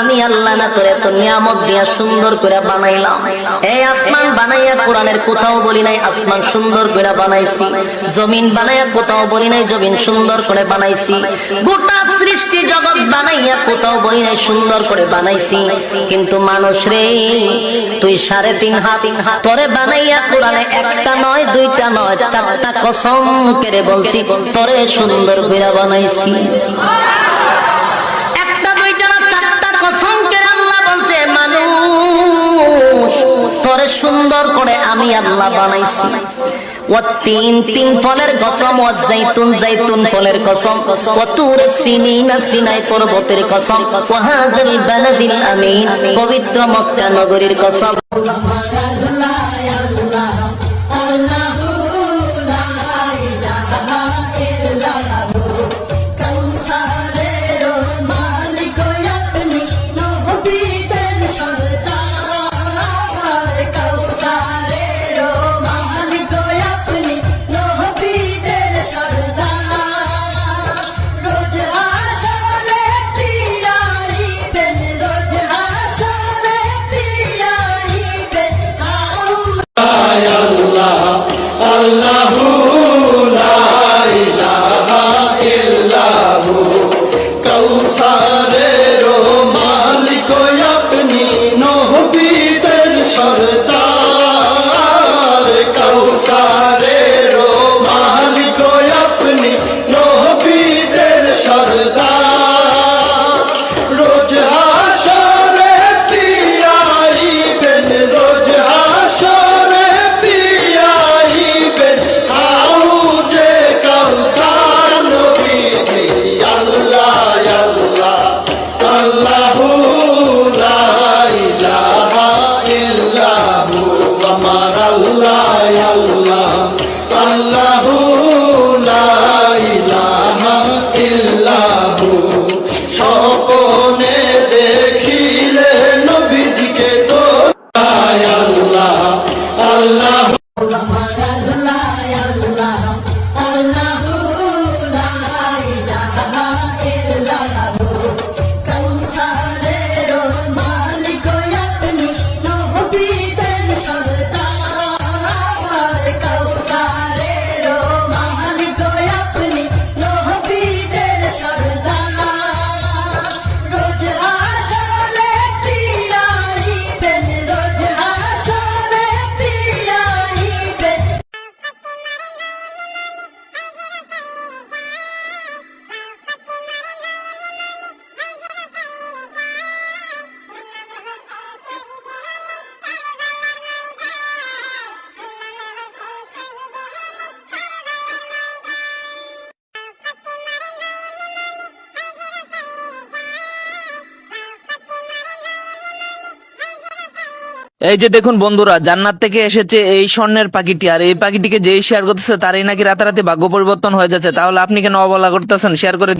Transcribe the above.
আমি আল্লাহ না তোর এত দিয়া সুন্দর করে বানাইলাম। এই আসমান বানাইয়া কোরআনের কোথাও বলি নাই, আসমান সুন্দর করে বানাইছি। জমিন বানাইয়া কোথাও বলি নাই, জমিন সুন্দর করে বানাইছি। গোটা সৃষ্টি জগৎ বানাইয়া কোথাও বলি নাই, সুন্দর করে বানাইছি। কিন্তু মানুষ রে, তুই সাড়ে তিন হাত, তোরে বানাইয়া কোরআনে একটা নয়, দুইটা নয়, চারটা কসম কেড়ে বলছি, তোরে সুন্দর করে বানাইছি। সুন্দর করে আমি আল্লাহ বানাইছি। ও তিন তিন ফলের কসম ও জৈতুন জৈতুন ফলের কসম ও তুর সিনিনা, সিনাই পর্বতের কসম ও হাজিল বালাদিল আমিন, পবিত্র মক্কা নগরীর কসম। এই যে দেখুন বন্ধুরা, জান্নাত থেকে এসেছে এই স্বর্ণের পাখিটি, আর এই পাখিটিকে যেই শেয়ার করতেছে, তারই নাকি রাতারাতি ভাগ্য পরিবর্তন হয়ে যাচ্ছে তাহলে আপনি কেন অবলা করতেছেন শেয়ার করে।